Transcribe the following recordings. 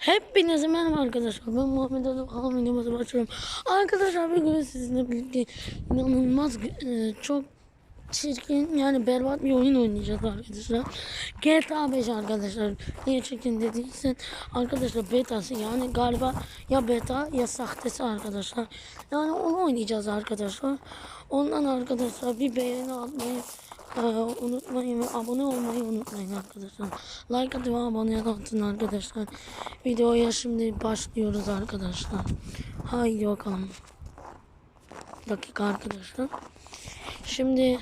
Hepinize merhaba arkadaşlar. Ben Muhammed Ali Kaan videomuza başlıyorum. Arkadaşlar bugün sizinle birlikte inanılmaz e, çok çirkin yani berbat bir oyun oynayacağız arkadaşlar. GTA 5 arkadaşlar. Niye çirkin dediysen arkadaşlar betası yani galiba ya beta ya sahtesi arkadaşlar. Yani onu oynayacağız arkadaşlar. Ondan arkadaşlar bir beğeni atmayı ee, unutmayın ve abone olmayı unutmayın arkadaşlar. Like atın ve abone atın arkadaşlar. Videoya şimdi başlıyoruz arkadaşlar. Haydi bakalım. Dakika arkadaşlar. Şimdi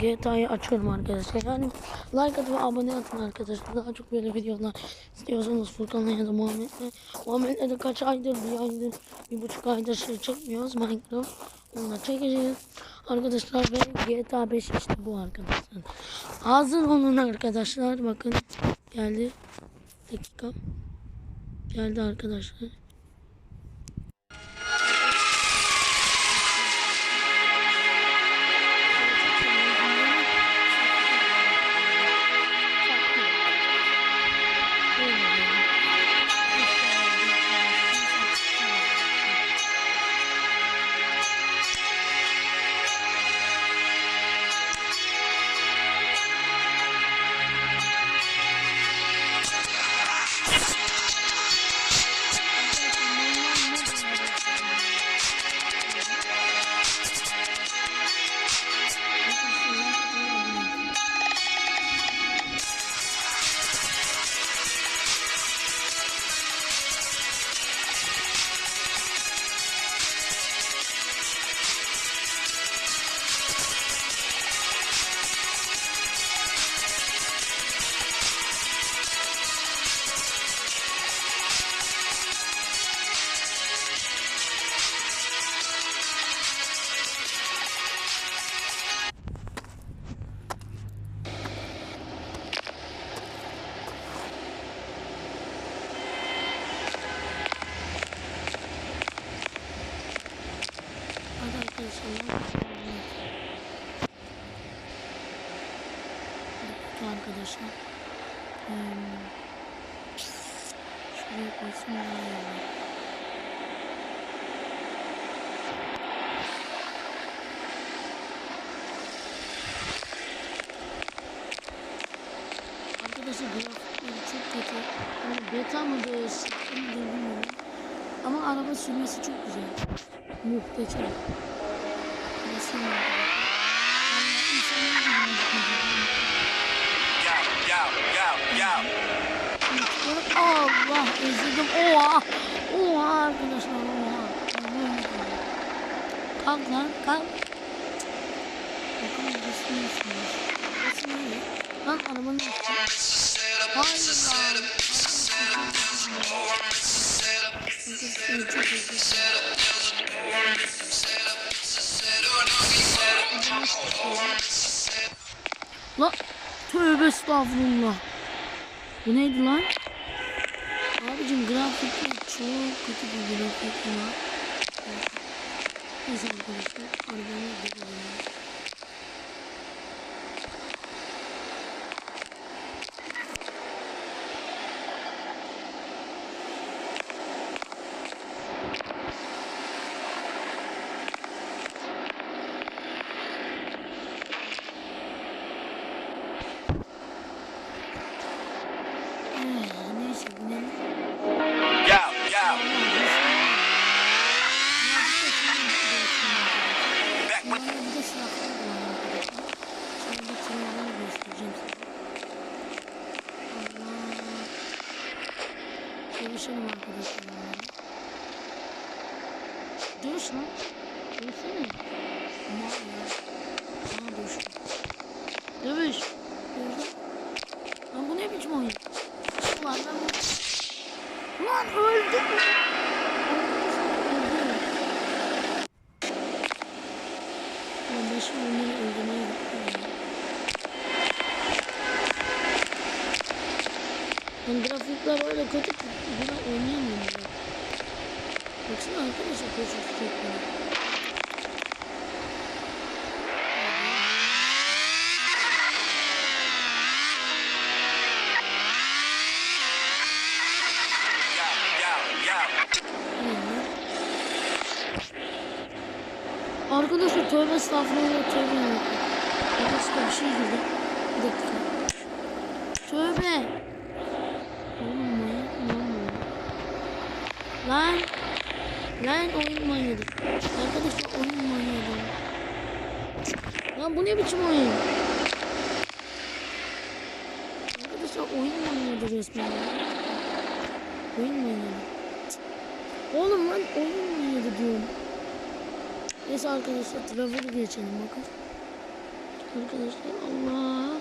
GTA'yı açıyorum arkadaşlar. Yani like atın ve abone atın arkadaşlar. Daha çok böyle videolar istiyorsanız Furkan'la ya da Muhammed'le. Muhammed'le de kaç aydır, bir aydır, bir buçuk aydır şey çekmiyoruz Minecraft. Onu da çekeceğiz. Arkadaşlar ve GTA 5 işte bu arkadaşlar. Hazır olun arkadaşlar. Bakın geldi. Dakika. Geldi arkadaşlar. Arkadaşlar. Hmm. Şuraya koysam daha iyi olur. Arkadaşlar grafikleri çok kötü. Yani beta mı sıkıntı bilmiyorum. Ama araba sürmesi çok güzel. Muhteşem. Nasıl? Yani insanlar da Allah ezildim. Oha. Oha arkadaşlar oha. Kalk lan kalk. Bakalım resmi nasılmış. Resmi iyi. Lan arabanın. Hayır lan. Tövbe estağfurullah. Bu neydi lan? Abicim grafikler çok kötü bir grafik ya. Neyse arkadaşlar arabanı gidelim. Eh, Neyse binelim. Yo, yo. Back with Dövüşelim arkadaşlar. Dövüş lan. Dövüşsene. Aman ya. Aa dövüş. Dövüş. Dövüş. Lan bu ne biçim oyun? Ulan ben bu... Lan öldüm. Arkadaşlar tövbe estağfurullah tövbe ya. Arkadaşlar bir şey girdi. Bir dakika. Tövbe. Oğlum manyak mı lan? Lan. Lan oyun manyağı. Arkadaşlar oyun manyağı. Lan bu ne biçim oyun? Arkadaşlar oyun manyağı resmen. Oyun manyağı. Oğlum lan oyun manyağı diyorum. Neyse arkadaşlar travel'ı geçelim bakın. Arkadaşlar Allah.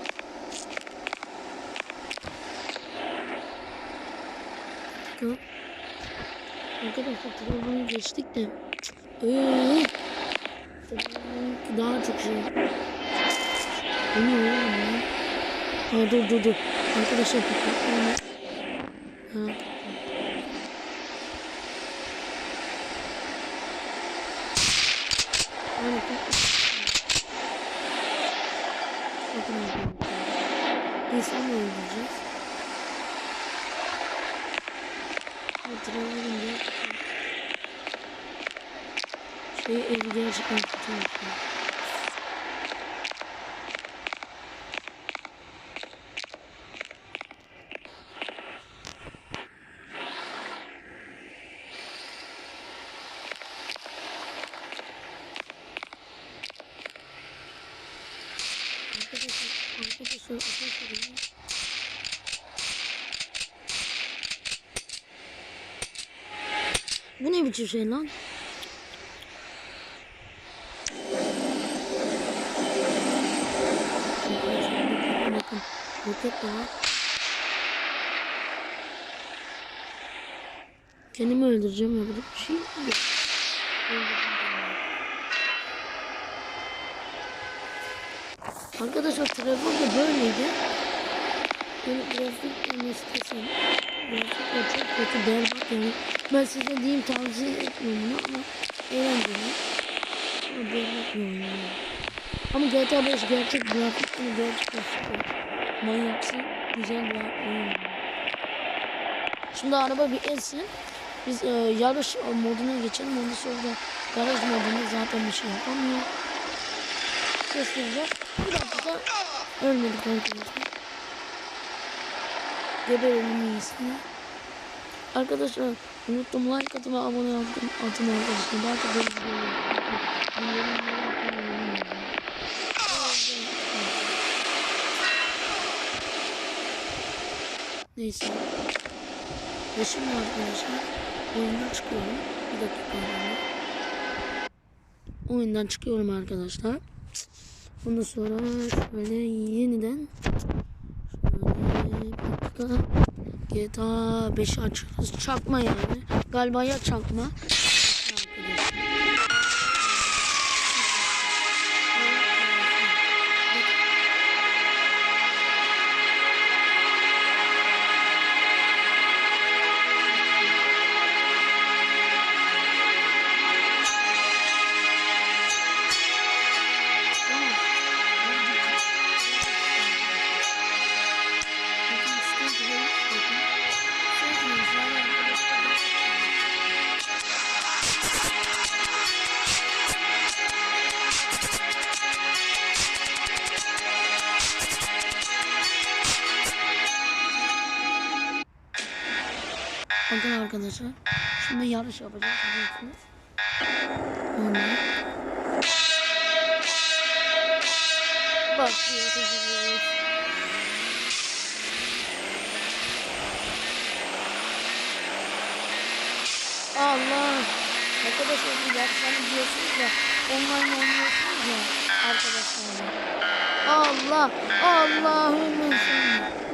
Bakın. Arkadaşlar travel'ı geçtik de. Travel'ınki daha çok şey. Bu ne ya? Ha dur dur dur. Arkadaşlar. Ha. Yani bu- Bakın arkadaşlar. İnsan mı öldüreceğiz? Hatırlayalım ya. Şey evi gerçekten kötü yaptım. Arkadaşlar, arkadaşlar, arkadaşlar. Biçim şey lan? Roket var. Kendimi öldüreceğim yapacak bir şey yok. Arkadaşlar Trevor da böyleydi. Böyle grafik yani istesem. Grafikler çok kötü berbat yani. Ben size diyeyim tavsiye etmiyorum bunu ama eğlenceli. Ama berbat bir oyun yani. Ama GTA 5 gerçek grafikleri gerçekten süper. Manyaksı güzel bir oyun. Şimdi araba bir elsin. Biz e, yarış moduna geçelim. Ondan sonra da garaj modunda zaten bir şey yapamıyor. Göstereceğim. Bir dakika. Ölmedik arkadaşlar. Geberelim iyisini. Arkadaşlar unuttum like atın abone olun atın arkadaşlar. Belki böyle videoları Neyse. Ve şimdi arkadaşlar oyundan çıkıyorum. Bir dakika. Oyundan çıkıyorum arkadaşlar. Ondan sonra şöyle yeniden GTA 5'i açıyoruz. Çakma yani. Galiba ya çakma. Bakın arkadaşlar. Şimdi yarış yapacağız biliyorsunuz. Ondan. Başlıyoruz. Allah. Arkadaşlar bu yarışları biliyorsunuz ya. Online oynuyorsunuz ya. Arkadaşlar. Allah. Allah'ım sen.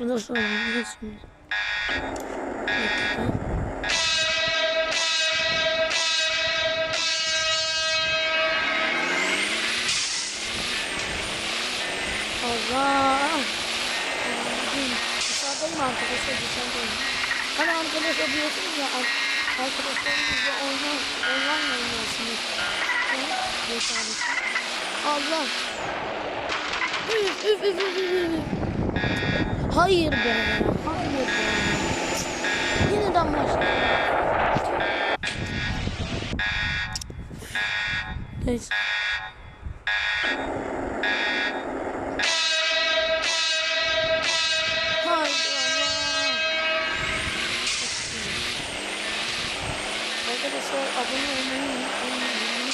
Arkadaşlar biliyorsunuz. Bir dakika. Allah. Dışarıdayım arkadaşlar dışarıdayım. Hani arkadaşlar diyorsunuz ya ar- arkadaşlarımızla oynar, online oynuyorsunuz. Allah. Üf üf üf üf, üf. Hayır be. Hayır be. Yeniden başla. Neyse. Haydi Allah. Arkadaşlar abone olmayı unutmayın.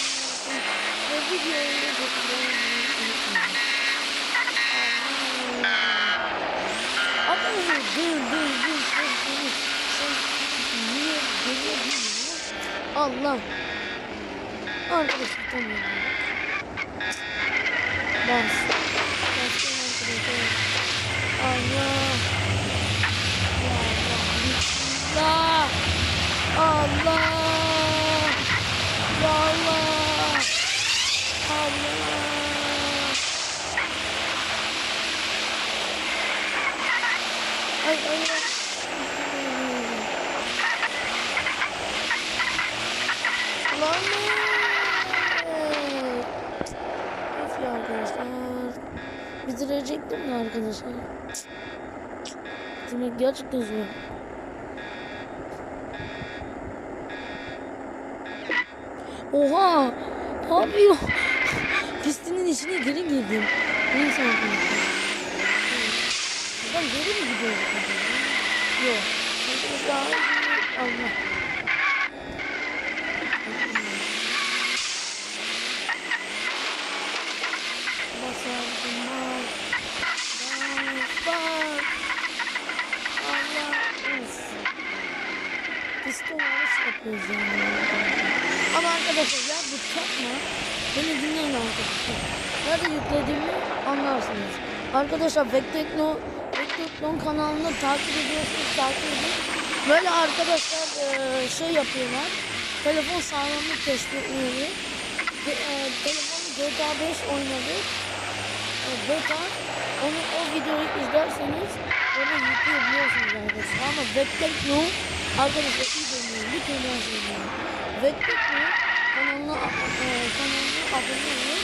Ve videoyu da beğenmeyi unutmayın. Allah. Ama dur dur dur dur. Sen, sen, sen niye geliyor bilmiyorum. Allah. Arkadaşlar tamam. Bas. Allah. Ya Allah. Allah. Ya Allah. Allah. Ay ay. Lan Of ya arkadaşlar. Bitirecektim de arkadaşlar. Bitirmek gerçekten zor. Oha! Ne yapıyor? Pistinin içine geri girdim. Neyse arkadaşlar. Adam geri mi gidiyor? Yok. Allah. Basardım bas. Bas bas. Allah. Uf. Piston yarış yapıyoruz yani. Ama arkadaşlar ya bu çakma. Beni dinleyin arkadaşlar. Nerede yüklediğimi anlarsınız. Arkadaşlar Vektekno Vektekno'nun kanalını takip ediyorsunuz takip edin. Böyle arkadaşlar eee, şey yapıyorlar. Telefon sağlamlık testi ürünü. Eee, Telefonu GTA 5 oynadık. E, beta onu o videoyu izlerseniz onu yükleyebiliyorsunuz arkadaşlar ama Webtekno arkadaşlar bir kere daha söylüyorum Webtekno kanalına e, kanalına abone olun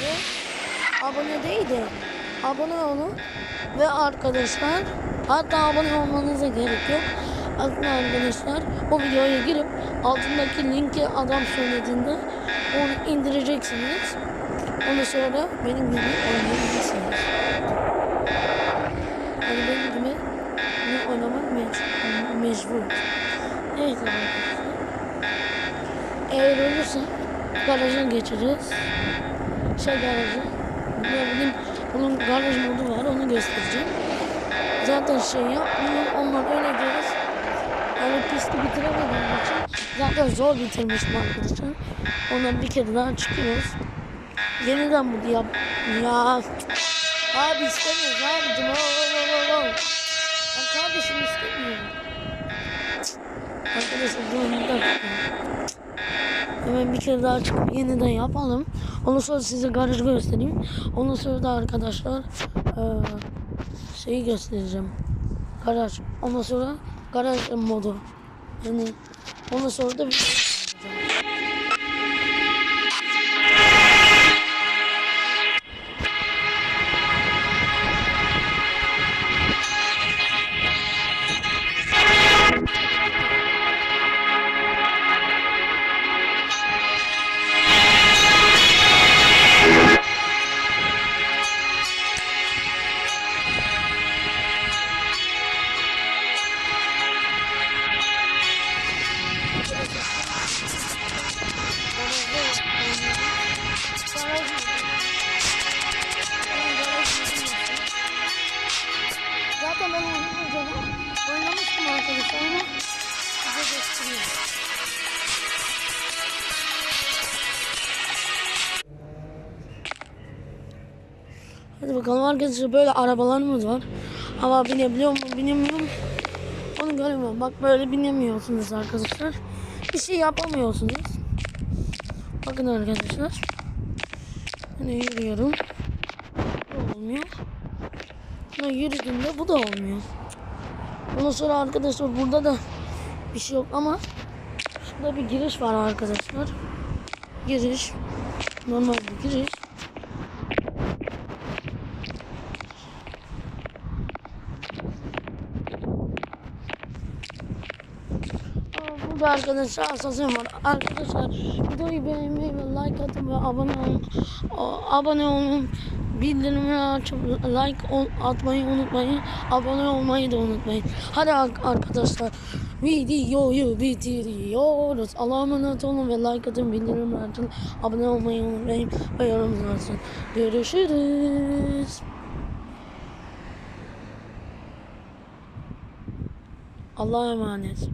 ve abone değil de abone olun ve arkadaşlar hatta abone olmanıza gerek yok aslında arkadaşlar o videoya girip altındaki linki adam söylediğinde onu indireceksiniz Ondan sonra benim gibi oynayabilirsiniz. Yani benim gibi oynamak mecbur. mecbur. Evet arkadaşlar. Eğer olursa garaja geçeceğiz. Şey garajı. Bileyim bunun garaj modu var onu göstereceğim. Zaten şey yapmıyor. Onlar öyle diyoruz. Yani pisti bitiremediğim için zaten zor bitirmişim arkadaşlar. Ondan bir kere daha çıkıyoruz. Yeniden bu yap. Ya. Abi istemiyoruz abicim. Oh, oh, oh, oh. Ben kardeşim istemiyorum. Arkadaşlar bir dakika. Hemen bir kere daha çıkıp yeniden yapalım. Ondan sonra size garajı göstereyim. Ondan sonra da arkadaşlar eee, şeyi göstereceğim. Garaj. Ondan sonra garaj modu. Yani ondan sonra da video arkadaşlar böyle arabalarımız var. Ama binebiliyor mu binemiyor mu? Onu göremiyorum. Bak böyle binemiyorsunuz arkadaşlar. Bir şey yapamıyorsunuz. Bakın arkadaşlar. Ben yürüyorum. Bu olmuyor. Ben yürüdüğümde bu da olmuyor. Ondan sonra arkadaşlar burada da bir şey yok ama şurada bir giriş var arkadaşlar. Giriş. Normal bir giriş. Gibi arkadaşlar asasım var. Arkadaşlar videoyu beğenmeyi ve like atın ve abone olun. Abone olun. Bildirimleri açıp like atmayı unutmayın. Abone olmayı da unutmayın. Hadi ar- arkadaşlar videoyu bitiriyoruz. Allah'a emanet olun ve like atın. Bildirimleri açın. Abone olmayı unutmayın. Ve yorum yazın. Görüşürüz. Allah'a emanet.